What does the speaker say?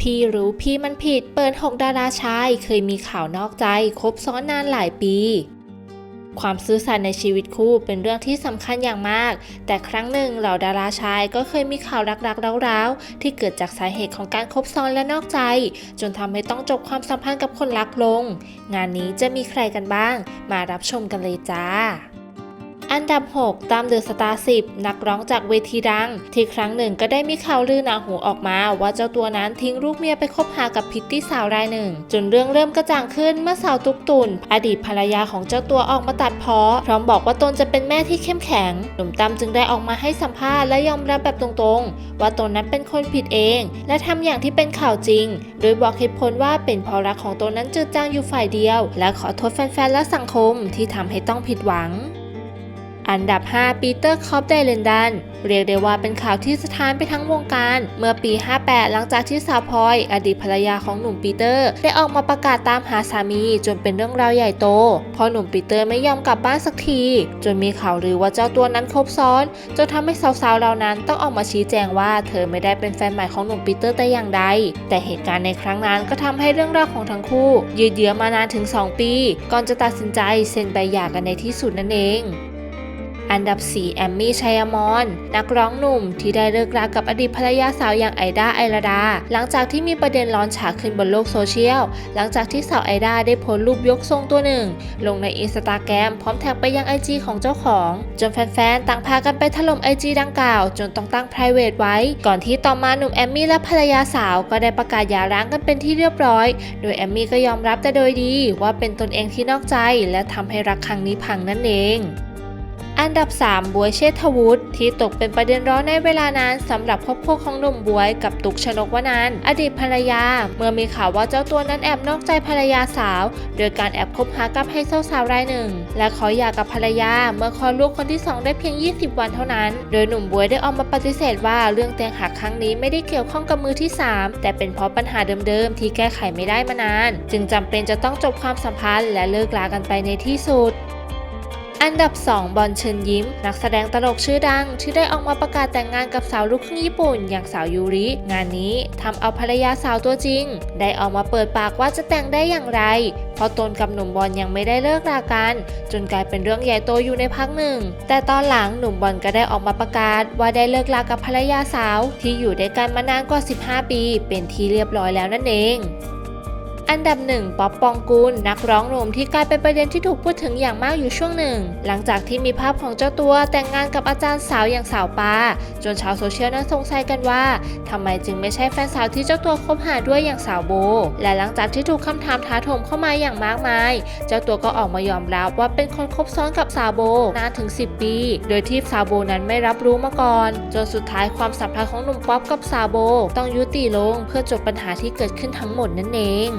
พี่รู้พี่มันผิดเปิดหกดาราชายเคยมีข่าวนอกใจคบซ้อนนานหลายปี ความซื่อสัตย์ในชีวิตคู่เป็นเรื่องที่สำคัญอย่างมาก แต่ครั้งหนึ่งเหล่าดาราชายก็เคยมีข่าวรักๆร้าวๆที่เกิดจากสาเหตุของการคบซ้อนและนอกใจ จนทำให้ต้องจบความสัมพันธ์กับคนรักลง งานนี้จะมีใครกันบ้าง มารับชมกันเลยจ้า อันดับ 6 ตามเดอะสตาร์10นักร้องจากเวทีดัง ที่ครั้งหนึ่งก็ได้มีข่าวลือหนาหูออกมา ว่าเจ้าตัวนั้นทิ้งลูกเมียไปคบหากับพิตตี้สาวรายหนึ่ง จนเรื่องเริ่มกระจ่างขึ้นเมื่อสาวตุกตุนอดีตภรรยาของเจ้าตัวออกมาตัดเพ้อพร้อมบอกว่าตนจะเป็นแม่ที่เข้มแข็ง หนุ่มตั้มจึงได้ออกมาให้สัมภาษณ์และยอมรับแบบตรงๆ ว่าตนนั้นเป็นคนผิดเอง และทำอย่างที่เป็นข่าวจริง โดยบอกเหตุผลว่าเป็นเพราะรักของตนนั้นจืดจางอยู่ฝ่ายเดียว และขอโทษแฟนๆและสังคมที่ทำให้ต้องผิดหวัง อันดับ 5 ปีเตอร์คอปไดเลนดัน เรียกได้ว่าเป็นข่าวที่สะท้านไปทั้งวงการ เมื่อปี 58 หลังจากที่สาวพลอย อดีตภรรยาของหนุ่มปีเตอร์ ได้ออกมาประกาศตามหาสามี จนเป็นเรื่องราวใหญ่โต เพราะหนุ่มปีเตอร์ไม่ยอมกลับบ้านสักที จนมีข่าวลือว่าเจ้าตัวนั้นคบซ้อน จนทำให้สาวๆเหล่านั้นต้องออกมาชี้แจงว่าเธอไม่ได้เป็นแฟนใหม่ของหนุ่มปีเตอร์แต่อย่างใด แต่เหตุการณ์ในครั้งนั้นก็ทำให้เรื่องราวของทั้งคู่ ยืดเยื้อมานานถึง 2 ปี ก่อนจะตัดสินใจเซ็นใบหย่ากันในที่สุดนั่นเอง อันดับ 4 แอมมี่ชัยมอนนักร้องหนุ่มที่ได้เลิกรากับอดีตภรรยาสาวอย่างไอดาไอราดา หลังจากที่มีประเด็นร้อนฉาขึ้นบนโลกโซเชียล หลังจากที่สาวไอดาได้โพสต์รูปยกทรงตัวหนึ่ง ลงในอินสตาแกรมพร้อมแท็กไปยังไอจีของเจ้าของ จนแฟนๆ ต่างพากันไปถล่มไอจีดังกล่าว จนต้องตั้ง private ไว้ ก่อนที่ต่อมาหนุ่มแอมมี่และภรรยาสาวก็ได้ประกาศหย่าร้างกันเป็นที่เรียบร้อย โดยแอมมี่ก็ยอมรับแต่โดยดีว่าเป็นตนเองที่นอกใจ และทำให้รักครั้งนี้พังนั่นเอง อันดับ 3 บวยเชษฐวุฒิที่ตกเป็นประเด็นร้อนในเวลานั้นสำหรับครอบครัวของหนุ่มบวยกับตุกชนกวนันอดีตภรรยา เมื่อมีข่าวว่าเจ้าตัวนั้นแอบนอกใจภรรยาสาว โดยการแอบคบหากับไฮโซสาวรายหนึ่ง และขอหย่ากับภรรยา เมื่อคลอดลูกคนที่ 2 ได้เพียง 20 วันเท่านั้น โดยหนุ่มบวยได้ออกมาปฏิเสธว่าเรื่องเตียงหักครั้งนี้ไม่ได้เกี่ยวข้องกับมือที่ 3 แต่เป็นเพราะปัญหาเดิมๆที่แก้ไขไม่ได้มานาน จึงจำเป็นจะต้องจบความสัมพันธ์และเลิกลากันไปในที่สุด อันดับ 2 บอลเชิญยิ้ม นักแสดงตลกชื่อดัง ที่ได้ออกมาประกาศแต่งงานกับสาวลูกครึ่งญี่ปุ่น อย่างสาวยูริ งานนี้ทำเอาภรรยาสาวตัวจริง ได้ออกมาเปิดปากว่าจะแต่งได้อย่างไร เพราะตนกับหนุ่มบอลยังไม่ได้เลิกรากัน จนกลายเป็นเรื่องใหญ่โตอยู่ในพักหนึ่ง แต่ตอนหลังหนุ่มบอลก็ได้ออกมาประกาศ ว่าได้เลิกรากับภรรยาสาว ที่อยู่ด้วยกันมานานกว่า 15 ปี เป็นที่เรียบร้อยแล้วนั่นเอง อันดับหนึ่งป๊อปปองกูล นักร้องหนุ่มที่กลายเป็นประเด็นที่ถูกพูดถึงอย่างมากอยู่ช่วงหนึ่ง หลังจากที่มีภาพของเจ้าตัวแต่งงานกับอาจารย์สาวอย่างสาวปา จนชาวโซเชียลนั้นสงสัยกันว่าทำไมจึงไม่ใช่แฟนสาวที่เจ้าตัวคบหาด้วยอย่างสาวโบ และหลังจากที่ถูกคำถามท้าโถมเข้ามาอย่างมากมาย เจ้าตัวก็ออกมายอมรับว่าเป็นคนคบซ้อนกับสาวโบนานถึง 10 ปี โดยที่สาวโบนั้นไม่รับรู้มาก่อน จนสุดท้ายความสัมพันธ์ของหนุ่มป๊อปกับสาวโบ ต้องยุติลงเพื่อจบปัญหาที่เกิดขึ้นทั้งหมดนั่นเอง